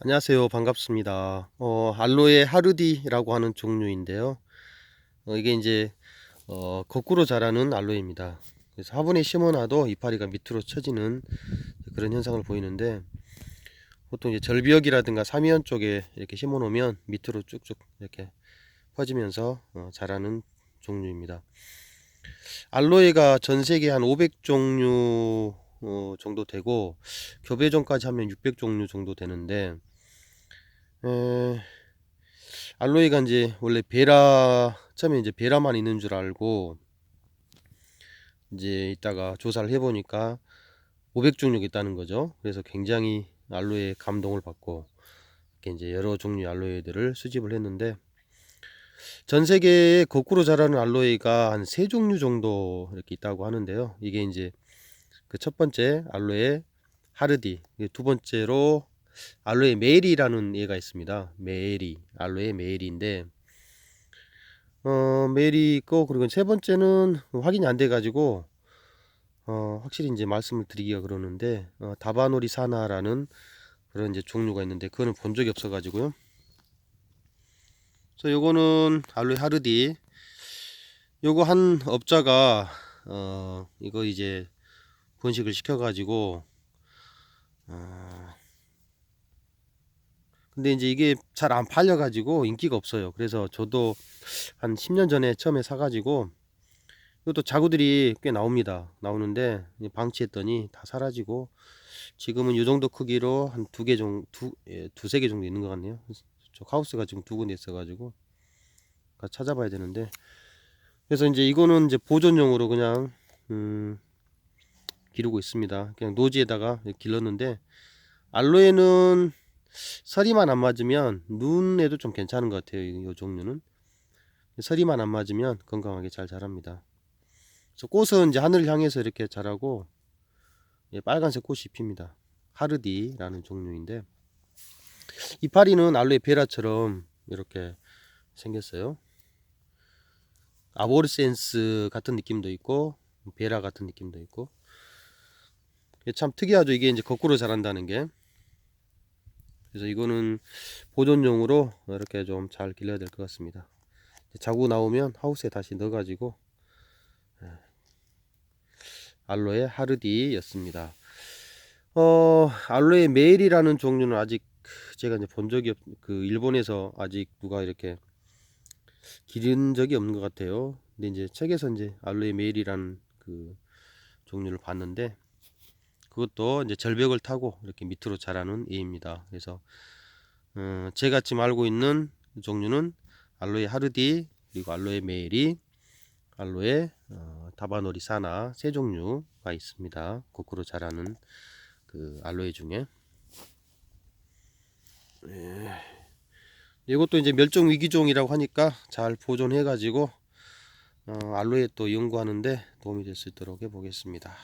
안녕하세요. 반갑습니다. 어, 알로에 하르디라고 하는 종류인데요. 어, 이게 이제 어, 거꾸로 자라는 알로에입니다. 그래서 화분에 심어놔도 이파리가 밑으로 처지는 그런 현상을 보이는데 보통 이제 절벽이라든가 사미연 쪽에 이렇게 심어 놓으면 밑으로 쭉쭉 이렇게 퍼지면서 어, 자라는 종류입니다. 알로에가 전 세계 한 500종류 어, 정도 되고 교배종까지 하면 600 종류 정도 되는데 에, 알로에가 이제 원래 베라 처음에 이제 베라만 있는 줄 알고 이제 이따가 조사를 해보니까 500 종류가 있다는 거죠. 그래서 굉장히 알로에 감동을 받고 이렇게 이제 여러 종류의 알로에들을 수집을 했는데 전 세계에 거꾸로 자라는 알로에가 한 세 종류 정도 이렇게 있다고 하는데요. 이게 이제 그 첫 번째 알로에 하르디, 두 번째로 알로에 메리라는 얘가 있습니다. 메리, 알로에 메리인데 어, 메리 있고 그리고 세 번째는 확인이 안 돼 가지고 어, 확실히 이제 말씀을 드리기가 그러는데 어, 다바노리 사나라는 그런 이제 종류가 있는데 그거는 본 적이 없어 가지고요. 그래서 요거는 알로에 하르디 요거 한 업자가 어 이거 이제 번식을 시켜 가지고 어 근데 이제 이게 잘 안 팔려 가지고 인기가 없어요. 그래서 저도 한 10년 전에 처음에 사 가지고 이것도 자구들이 꽤 나옵니다. 나오는데 방치했더니 다 사라지고 지금은 이 정도 크기로 한 두 개 정도 두, 예, 두세 개 정도 있는 것 같네요. 저 하우스가 지금 두 군데 있어 가지고 찾아봐야 되는데. 그래서 이제 이거는 이제 보존용으로 그냥 음 기르고 있습니다. 그냥 노지에다가 길렀는데 알로에는 서리만 안 맞으면 눈에도 좀 괜찮은 것 같아요 이 종류는. 서리만 안 맞으면 건강하게 잘 자랍니다. 그래서 꽃은 이제 하늘을 향해서 이렇게 자라고 예, 빨간색 꽃이 핍니다. 하르디라는 종류인데 이파리는 알로에 베라처럼 이렇게 생겼어요. 아보르센스 같은 느낌도 있고 베라 같은 느낌도 있고 참 특이하죠. 이게 이제 거꾸로 자란다는 게. 그래서 이거는 보존용으로 이렇게 좀 잘 길러야 될 것 같습니다. 자고 나오면 하우스에 다시 넣어 가지고 예, 알로에 하르디 였습니다. 어 알로에 메일이라는 종류는 아직 제가 이제 본 적이 없, 그 일본에서 아직 누가 이렇게 기른 적이 없는 것 같아요. 근데 이제 책에서 이제 알로에 메일이라는 그 종류를 봤는데 그것도 이제 절벽을 타고 이렇게 밑으로 자라는 애입니다. 그래서 어, 제가 지금 알고 있는 종류는 알로에 하르디 그리고 알로에 메일이 알로에 어, 다바노리 사나 세 종류가 있습니다. 거꾸로 자라는 그 알로에 중에 예. 이것도 이제 멸종 위기종이라고 하니까 잘 보존해 가지고 어, 알로에 또 연구하는데 도움이 될 수 있도록 해 보겠습니다.